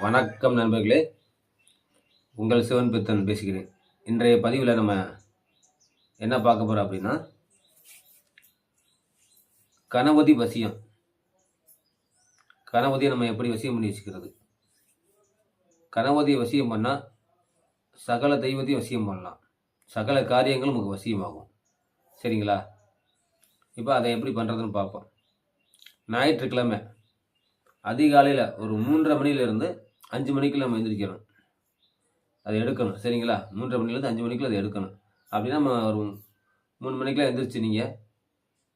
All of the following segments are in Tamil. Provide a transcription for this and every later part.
வணக்கம் நண்பர்களே. உங்கள் சிவன் பித்தன் பேசுகிறேன். இன்றைய பதிவில் நம்ம என்ன பார்க்க போகிறோம் அப்படின்னா கணபதி வசியம். கணபதியை நம்ம எப்படி வசியம் பண்ணி வச்சுக்கிறது? கணபதியை வசியம் பண்ணால் சகல தெய்வத்தையும் வசியம் பண்ணலாம். சகல காரியங்களும் நமக்கு வசியமாகும். சரிங்களா? இப்போ அதை எப்படி பண்ணுறதுன்னு பார்ப்போம். ஞாயிற்றுக்கிழமை. அதிகாலையில் ஒரு மூன்றரை மணிலேருந்து அஞ்சு மணிக்குள்ள நம்ம எந்திரிக்கணும். அதை எடுக்கணும். சரிங்களா? மூன்றரை மணிலேருந்து அஞ்சு மணிக்குள்ள அதை எடுக்கணும். அப்படின்னா நம்ம ஒரு மூணு மணிக்கெலாம் எந்திரிச்சு நீங்கள்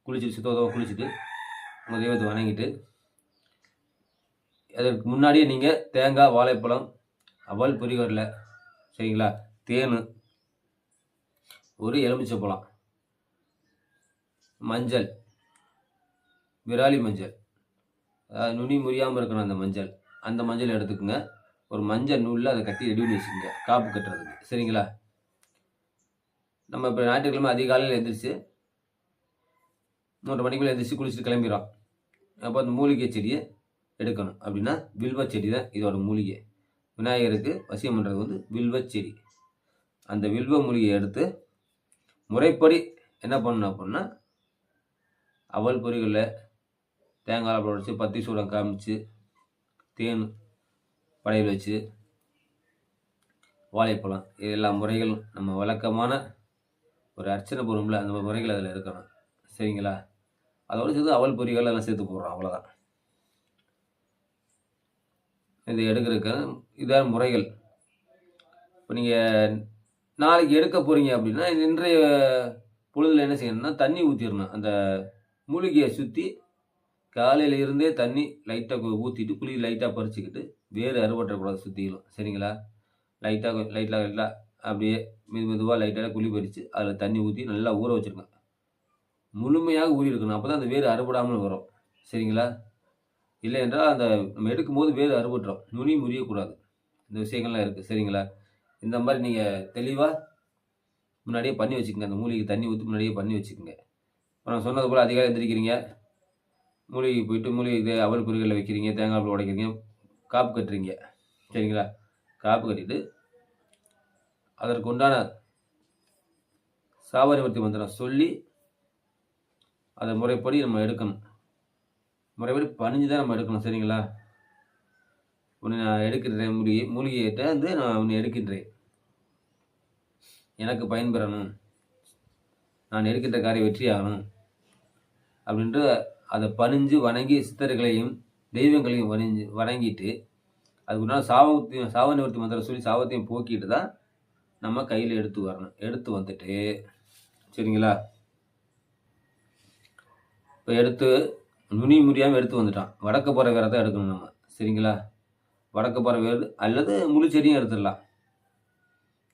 குளிச்சுட்டு சுத்தமாக குளிச்சுட்டு உங்கள் தெய்வத்தை வணங்கிட்டு அதற்கு முன்னாடியே நீங்கள் தேங்காய் வாழைப்பழம் அவல் பொரிகடலை சரிங்களா? தேன் ஒரு எலுமிச்சப்பழம் மஞ்சள் விராலி மஞ்சள். நுனி முறியாமல் இருக்கணும் அந்த மஞ்சள். அந்த மஞ்சள் எடுத்துக்கோங்க. ஒரு மஞ்சள் நூலில் அதை கட்டி ரெடி பண்ணி வச்சுக்கோங்க காப்பு கட்டுறதுக்கு. சரிங்களா? நம்ம இப்போ ஞாயிற்றுக்கிழமை அதிகாலையில் எழுந்திரிச்சு மூன்று மணிக்குள்ள எழுந்திரிச்சு குளிச்சுட்டு கிளம்பிடும் அப்போ அந்த மூலிகை செடியை எடுக்கணும். அப்படின்னா வில்வ செடி தான் இதோட மூலிகை. விநாயகருக்கு வசியம் பண்ணுறது வந்து வில்வ செடி. அந்த வில்வ மூலிகையை எடுத்து முறைப்படி என்ன பண்ணணும் அப்படின்னா அவல் பொறிகளில் தேங்காய் பழம் வச்சு பத்தி சூடம் காமிச்சு தேன் படையல் வச்சு வாழைப்பழம் இது எல்லா முறைகளும் நம்ம வழக்கமான ஒரு அர்ச்சனை பொருளில் அந்த முறைகள் அதில் இருக்கணும். சரிங்களா? அதோடு சேர்த்து அவல் பொரிகள் எல்லாம் சேர்த்து போடுறோம் அவ்வளோதான் இதை எடுக்கிறதுக்கு இதான் முறைகள். இப்போ நீங்கள் நாளைக்கு எடுக்க போகிறீங்க அப்படின்னா இன்றைய பொழுதில் என்ன செய்யணும்னா தண்ணி ஊற்றிடணும் அந்த மூலிகையை சுற்றி காலையில் இருந்தே தண்ணி லைட்டாக ஊற்றிட்டு குழி லைட்டாக பறிச்சுக்கிட்டு வேறு அறுவட்டக்கூடாது சுற்றிலும் சரிங்களா? லைட்டாக லைட்டாக லைட்டாக அப்படியே மெது மெதுவாக லைட்டாக குழி பறித்து அதில் தண்ணி ஊற்றி நல்லா ஊற வச்சுருங்க. முழுமையாக ஊறி இருக்கணும். அப்போ தான் அந்த வேறு அறுபடாமல் வரும். சரிங்களா? இல்லை என்றால் அந்த நம்ம எடுக்கும்போது வேறு அறுபட்டுறோம் நுனி முறியக்கூடாது. இந்த விஷயங்கள்லாம் இருக்குது சரிங்களா? இந்த மாதிரி நீங்கள் தெளிவாக முன்னாடியே பண்ணி வச்சுக்கோங்க. அந்த மூலிகை தண்ணி ஊற்றி முன்னாடியே பண்ணி வச்சுக்கோங்க. இப்போ நான் சொன்னது போல் அதிகாரம் எழுந்திரிக்கிறீங்க மூலிகை போயிட்டு மூலிகை இது அவல் பொருட்களில் வைக்கிறீங்க தேங்காய் பழம் உடைக்கிறீங்க காப்பு கட்டுறீங்க. சரிங்களா? காப்பு கட்டிட்டு அதற்கு உண்டான சாவரிவர்த்தி மந்திரம் சொல்லி அதை முறைப்படி நம்ம எடுக்கணும். முறைப்படி பணிஞ்சு தான் நம்ம எடுக்கணும் சரிங்களா? உன்னை நான் எடுக்கின்றேன் மூலிகை மூலிகையிட்ட வந்து நான் உன்னை எடுக்கின்றேன். எனக்கு பயன்பெறணும். நான் எடுக்கின்ற காரியம் வெற்றியாகணும். அப்படின்ட்டு அதை பணிஞ்சு வணங்கி சித்தர்களையும் தெய்வங்களையும் வணிஞ்சு வணங்கிட்டு அதுக்குண்டான சாவத்தையும் சாவ நிவர்த்தி மந்திரம் சொல்லி சாவத்தையும் போக்கிட்டு தான் நம்ம கையில் எடுத்து வரணும். எடுத்து வந்துட்டு சரிங்களா? இப்போ எடுத்து நுனி முடியாமல் எடுத்து வந்துட்டான். வடக்கு போகிற வேற தான் எடுக்கணும் நம்ம. சரிங்களா? வடக்கு போகிற வேறு அல்லது முழு செடியும் எடுத்துடலாம்.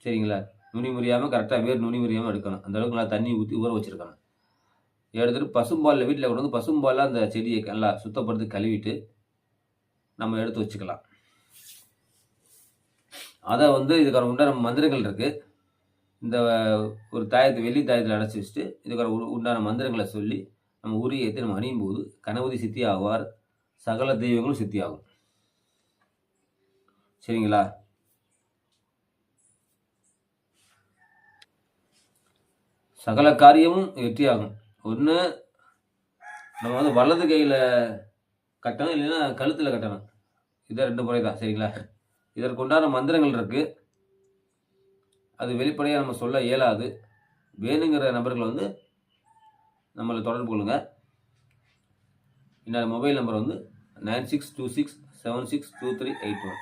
சரிங்களா? நுனி முறியாமல் கரெக்டாக வேர் நுனி முறியாமல் எடுக்கணும். அந்தளவுக்கு நல்லா தண்ணி ஊற்றி ஊற வச்சுருக்கணும். எடுத்துகிட்டு பசும்பாலில் வீட்டில் கொண்டு வந்து பசும்பாலில் அந்த செடியை நல்லா சுத்தப்படுத்தி கழுவிட்டு நம்ம எடுத்து வச்சுக்கலாம். அதை வந்து இதுக்கான உண்டான மந்திரங்கள் இருக்குது இந்த ஒரு தாயத்தை வெள்ளி தாயத்தில் அடைச்சி வச்சுட்டு இதுக்கான உ- உண்டான மந்திரங்களை சொல்லி நம்ம உரிய ஏற்றி நம்ம அணியும் போது கணபதி சித்தி ஆவார் சகல தெய்வங்களும் சித்தி ஆகும் சரிங்களா? சகல காரியமும் வெற்றியாகும். ஒன்று நம்ம வந்து வலது கையில் கட்டணும் இல்லைன்னா கழுத்தில் கட்டணும். இதான் ரெண்டு முறை தான் சரிங்களா இதற்குண்டான மந்திரங்கள் இருக்குது அது வெளிப்படையாக நம்ம சொல்ல இயலாது. வேணுங்கிற நபர்கள் வந்து நம்மளை தொடர்பு கொள்ளுங்கள் என்னோடய மொபைல் நம்பர் வந்து nine six two six seven six two three eight one.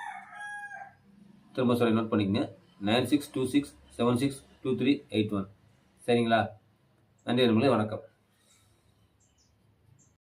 திரும்ப சொல்லி நோட் பண்ணிக்கங்க. Nine six two six seven six two three eight one. சரிங்களா? நன்றி நண்பர்களே வணக்கம்.